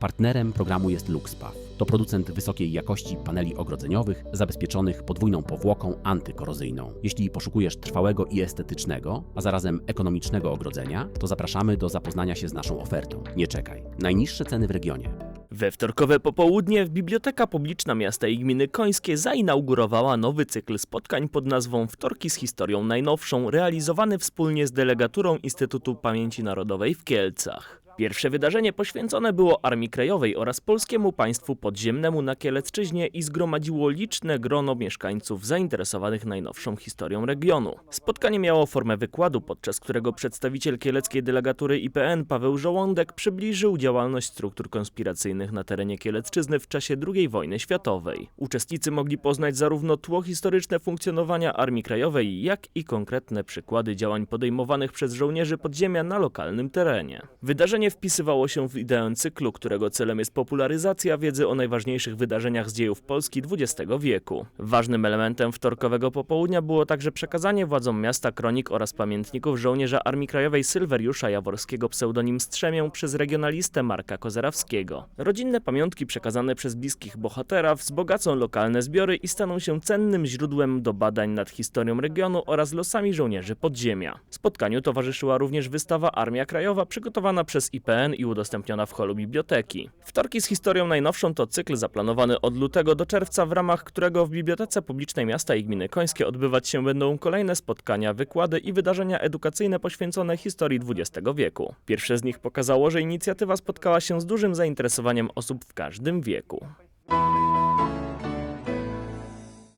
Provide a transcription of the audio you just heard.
Partnerem programu jest LuxPath. To producent wysokiej jakości paneli ogrodzeniowych zabezpieczonych podwójną powłoką antykorozyjną. Jeśli poszukujesz trwałego i estetycznego, a zarazem ekonomicznego ogrodzenia, to zapraszamy do zapoznania się z naszą ofertą. Nie czekaj. Najniższe ceny w regionie. We wtorkowe popołudnie Biblioteka Publiczna Miasta i Gminy Końskie zainaugurowała nowy cykl spotkań pod nazwą Wtorki z historią najnowszą, realizowany wspólnie z delegaturą Instytutu Pamięci Narodowej w Kielcach. Pierwsze wydarzenie poświęcone było Armii Krajowej oraz polskiemu państwu podziemnemu na Kielecczyźnie i zgromadziło liczne grono mieszkańców zainteresowanych najnowszą historią regionu. Spotkanie miało formę wykładu, podczas którego przedstawiciel kieleckiej delegatury IPN Paweł Żołądek przybliżył działalność struktur konspiracyjnych na terenie Kielecczyzny w czasie II wojny światowej. Uczestnicy mogli poznać zarówno tło historyczne funkcjonowania Armii Krajowej, jak i konkretne przykłady działań podejmowanych przez żołnierzy podziemia na lokalnym terenie. Wydarzenie wpisywało się w ideę cyklu, którego celem jest popularyzacja wiedzy o najważniejszych wydarzeniach z dziejów Polski XX wieku. Ważnym elementem wtorkowego popołudnia było także przekazanie władzom miasta kronik oraz pamiętników żołnierza Armii Krajowej Sylweriusza Jaworskiego pseudonim Strzemię przez regionalistę Marka Kozerawskiego. Rodzinne pamiątki przekazane przez bliskich bohatera wzbogacą lokalne zbiory i staną się cennym źródłem do badań nad historią regionu oraz losami żołnierzy podziemia. Spotkaniu towarzyszyła również wystawa Armia Krajowa przygotowana przez IPN i udostępniona w holu biblioteki. Wtorki z historią najnowszą to cykl zaplanowany od lutego do czerwca, w ramach którego w Bibliotece Publicznej Miasta i Gminy Końskie odbywać się będą kolejne spotkania, wykłady i wydarzenia edukacyjne poświęcone historii XX wieku. Pierwsze z nich pokazało, że inicjatywa spotkała się z dużym zainteresowaniem osób w każdym wieku.